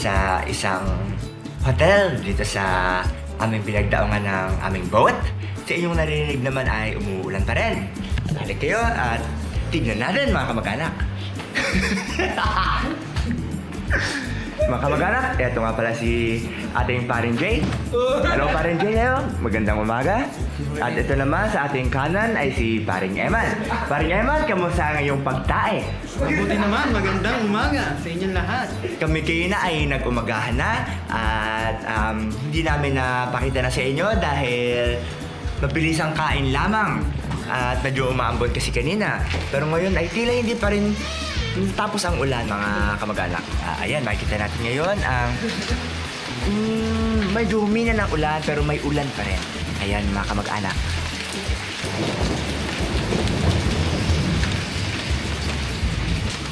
nasa isang hotel dito sa aming pinagdaungan ng aming boat. Sa inyong narinig naman ay umuulan pa rin. Halik kayo at tignan natin mga kamag-anak. Mga kamag-anak, eto nga pala si ating paring Jay. Hello paring Jay, hello. Magandang umaga. At ito naman sa ating kanan ay si paring Eman. Paring Eman, kamusta ang iyong pagtae? Mabuti naman, magandang umaga sa inyong lahat. Kami kayo na ay nag-umagahan na at um, hindi namin napakita na sa inyo dahil mabilis ang kain lamang at medyo umaambon kasi kanina. Pero ngayon ay tila hindi pa rin tapos ang ulan mga kamag-anak. Ah, ayan, makikita natin ngayon ang mm, medyo humina ng ulan pero may ulan pa rin. Ayan mga kamag-anak.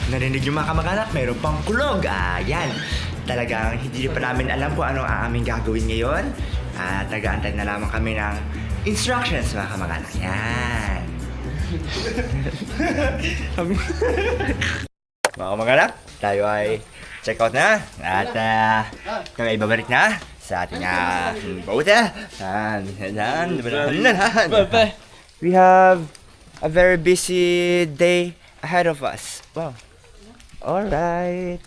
Narinig yung mga kamag-anak, mayroon pang kulog. Ayan. Talagang hindi pa namin alam kung anong ang aming gagawin ngayon. At nag-aantay na lamang kami ng instructions mga kamag-anak. Yan. mga kamag-anak, tayo ay check out na. At uh, kami ay babalik na sa ating uh, ah. Yan. We have a very busy day ahead of us. Wow. Alright.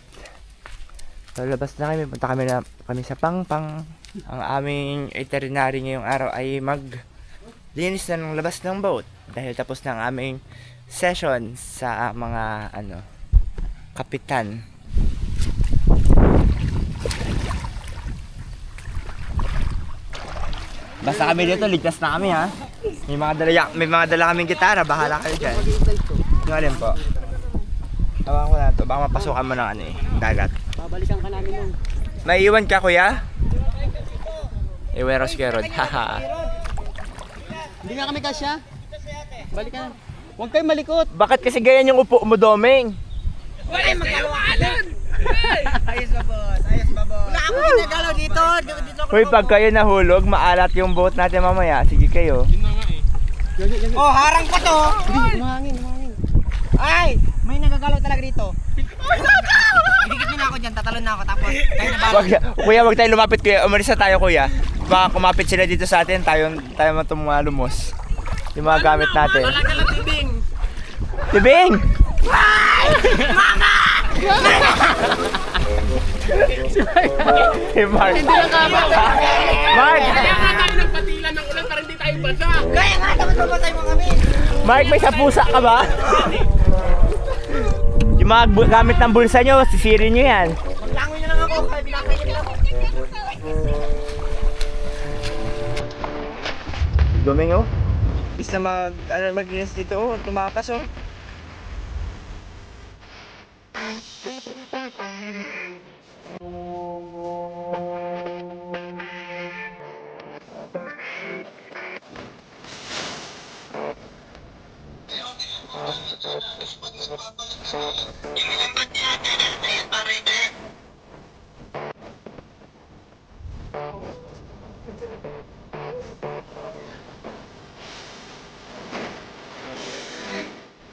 So, labas na kami. Punta kami na kami sa Pangpang. Ang aming itinerary ngayong araw ay mag linis na ng labas ng boat dahil tapos na ang aming session sa mga ano kapitan. Basta kami dito, ligtas na kami ha. May mga dala, may mga dala kaming gitara, bahala kayo dyan. Yung alin po? Tawa ko na to, baka mapasukan mo ng ano eh, dagat. Babalikan ka namin nun. May iwan ka kuya? Iweros kerod, haha. Hindi nga kami kasya. Balikan. Huwag kayong malikot. Bakit kasi ganyan yung upo mo, Domeng? Hoy, pag kayo nahulog, maalat yung boat natin mamaya. Sige kayo. Oh, harang pa to. Hindi, umahangin, umahangin. Ay, may nagagalaw talaga dito. Higit niyo na ako dyan, tatalon na ako. Tapos, kayo na ba? Wag, kuya, wag tayo lumapit kuya. Umalis na tayo kuya. Baka kumapit sila dito sa atin, tayo, tayo man itong mga lumos. Yung mga gamit natin. Lang tibing. Tibing! si Mark. Hindi na Mark! Kaya nga tayo nagpatila ng ulan para hindi tayo basa. Kaya nga, dapat mamatay mo kami. Mark, may sapusa ka ba? Yung mga gamit ng bulsa nyo, sisirin nyo yan. Guming oh. Mag, ano, maglinis dito oh, tumakas oh.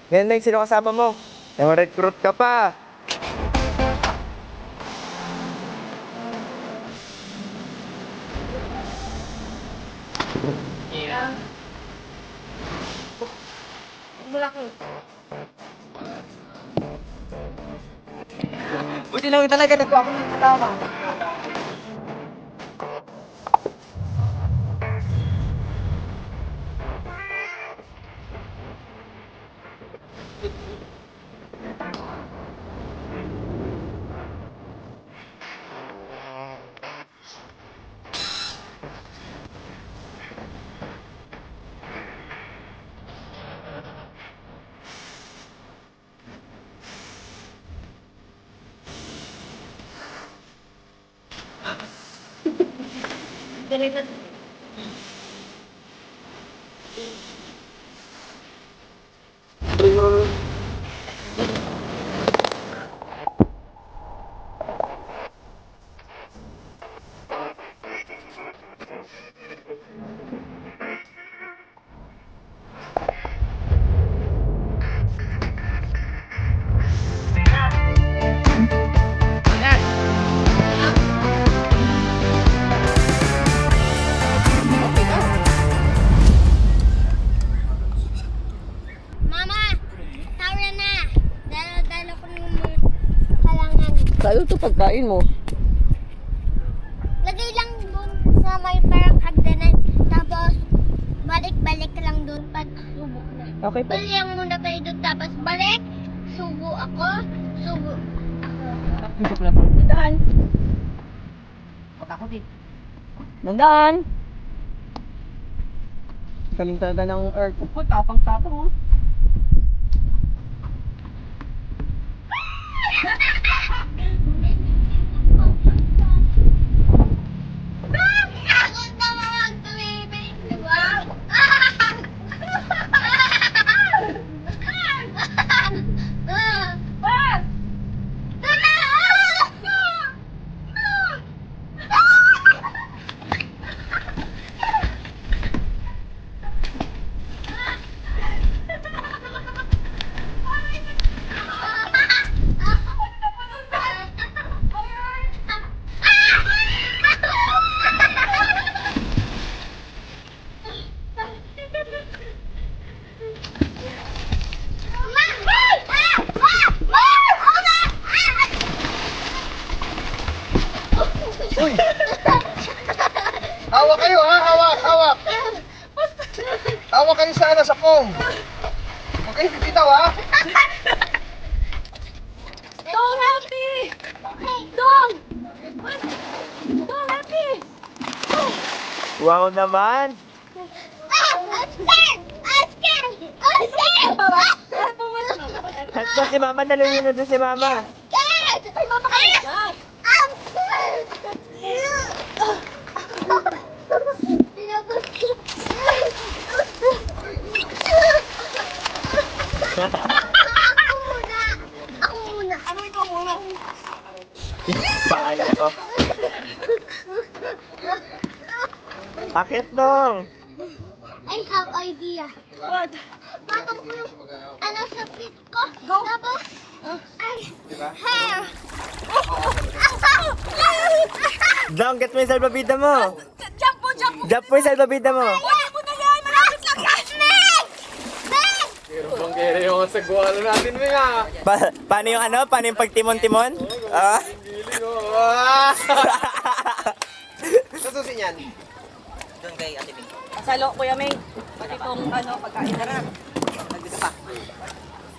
Ngayon lang, sino kasama mo? Yung recruit ka pa. Buti lang talaga ako ng tama. the Ano to pagkain mo? Lagay lang dun sa may parang hagdanan. Tapos, balik-balik lang dun pag subo na. Okay pa. Balik lang muna kayo dun. Tapos, balik. Subo ako. Subo ako. Nandaan. Ako din. Nandaan. Kaming talaga ng earth. Oh, tapang-tapang oh. Kayo sa ano, sa foam. Huwag kayo bibitaw ha. Don't help me! Don't! Don't help me! Wow naman. Ito si mama, nalungin na doon si mama. Ako muna! Ako muna! Ano ikaw muna? Paano to? Bakit dong? I have idea. What? Bakit mo yung ano sa feet ko? Tapos, ay, hair. Dong, get mo yung salbabida mo. Jump mo, jump mo. Jump mo yung salbabida mo. Wala mo na yan. Malapit lang yan. Meg! Meg! Bang kere yung sa guwalo natin mo nga. Pa paano yung ano? Paano yung pagtimon-timon? Ah? Nasusin yan. Doon kay Ate Pink. Pasalo, Kuya Ming. Pati itong ano, pagkain na rin. Nandito pa.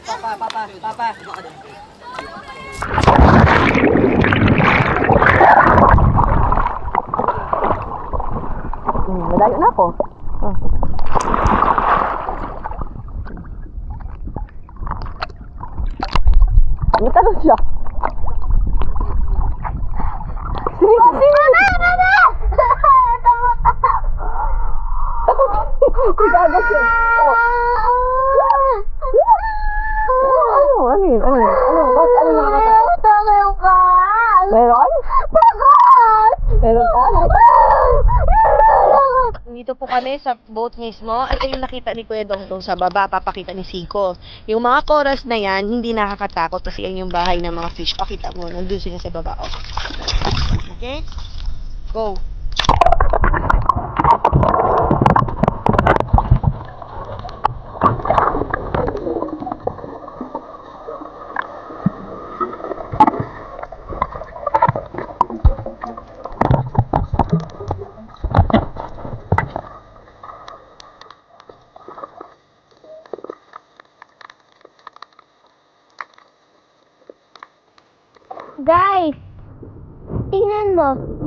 Papa, papa, papa. Baka doon. Malayo na ako. 你们带东西啊。Dito po kami sa boat mismo. Ito yung nakita ni Kuya Dongdong sa baba, papakita ni Siko. Yung mga chorus na yan, hindi nakakatakot kasi yan yung bahay ng mga fish. Pakita mo, nandun sila sa baba. Oh. Okay? Go.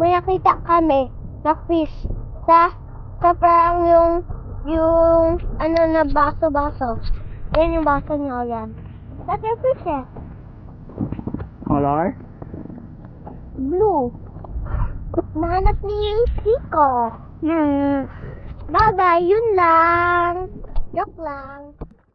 May nakita kami na fish sa sa parang yung yung ano na baso-baso. Yan yung baso niya yan. That's your fish eh. Color? Blue. Nahanap yung Chico. Hmm. Bagay, yun lang. Joke lang.